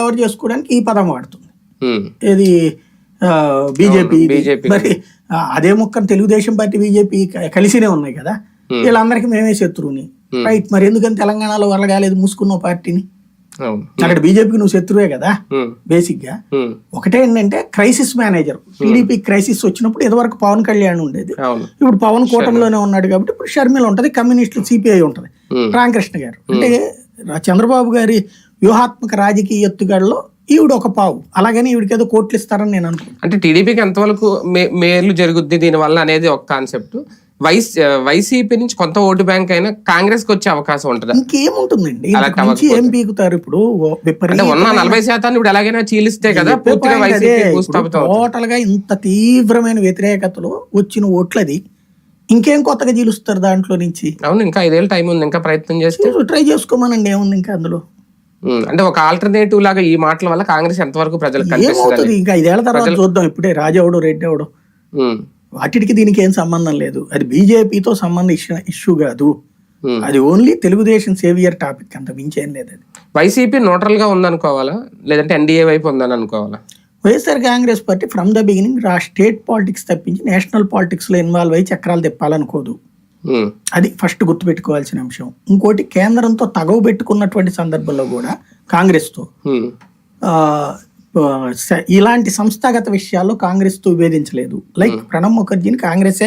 Cover చేసుకోవడానికి ఈ పదం వాడుతుంది. ఏది? బీజేపీ. మరి అదే ముక్కను తెలుగుదేశం పార్టీ బీజేపీ కలిసినే ఉన్నాయి కదా. వీళ్ళందరికీ మేమే శత్రువుని. రైట్ మరి ఎందుకని తెలంగాణలో వరగాలేదు మూసుకున్న పార్టీని? అక్కడ బీజేపీకి నువ్వు శత్రువే కదా బేసిక్గా ఒకటే ఏంటంటే క్రైసిస్ మేనేజర్. టీడీపీ క్రైసిస్ వచ్చినప్పుడు ఇదివరకు పవన్ కళ్యాణ్ ఉండేది. ఇప్పుడు పవన్ కూటమిలోనే ఉన్నాడు కాబట్టి ఇప్పుడు షర్మిల ఉంటది కమ్యూనిస్టులు సిపిఐ ఉంటది. రామకృష్ణ గారు. అంటే చంద్రబాబు గారి వ్యూహాత్మక రాజకీయ ఎత్తుగడలో ఈవిడ ఒక పావు. అలాగని ఈవిడికి ఏదో కోట్లు ఇస్తారని నేను అనుకుంటున్నాను అంటే టీడీపీకి ఎంతవరకు మేలు జరుగుద్ది దీనివల్ల అనేది ఒక కాన్సెప్ట్. వైస్ వైసీపీ నుంచి కొంత ఓటు బ్యాంక్ అయినా కాంగ్రెస్కి వచ్చే అవకాశం ఉంటుందా? ఇంకేముంటుందండి? ఏం పీకుతారు ఇప్పుడు ఉన్న నలభై శాతాన్ని ఇప్పుడు ఎలాగైనా చీలిస్తే కదా పూర్తిగా వైసీపీ. టోటల్గా ఇంత తీవ్రమైన వ్యతిరేకతలో వచ్చిన ఓట్లది ఇంకేం కొత్తగా జీలుస్తారు దాంట్లో నుంచి? అవును ఇంకా ఐదేళ్ళు టైం ఉంది ఇంకా ప్రయత్నం చేస్తే. ట్రై చేసుకోమనండి ఏముంది ఇంకా అందులో? అంటే ఒక ఆల్టర్నేటివ్ లాగా ఈ మాటల వల్ల కాంగ్రెస్ ఎంతవరకు ప్రజలకు కనిపిస్తుంది ఇంకా ఐదేళ్ళ తర్వాత చూద్దాం. ఇప్పుడే రాజావుడు రెడ్డి అవడు వాటికి దీనికి ఏం సంబంధం లేదు. అది బీజేపీతో సంబంధించిన ఇష్యూ కాదు. ఉమ్. అది ఓన్లీ తెలుగుదేశం సేవియర్ టాపిక్ అంత మించి ఏం లేదు అది. వైసీపీ న్యూట్రల్గా ఉందనుకోవాలా? లేదంటే ఎన్డీఏ వైపు ఉందని అనుకోవాలా YSR Congress party from the beginning రా స్టేట్ పాలిటిక్స్ తప్పించి నేషనల్ పాలిటిక్స్లో ఇన్వాల్వ్ అయ్యి చక్రాలు తిప్పాలనుకోదు. అది ఫస్ట్ గుర్తుపెట్టుకోవాల్సిన అంశం. ఇంకోటి కేంద్రంతో తగవు పెట్టుకున్నటువంటి సందర్భంలో కూడా కాంగ్రెస్తో స- ఇలాంటి సంస్థాగత విషయాల్లో కాంగ్రెస్తో విభేదించలేదు లైక్ ప్రణబ్ ముఖర్జీని కాంగ్రెసే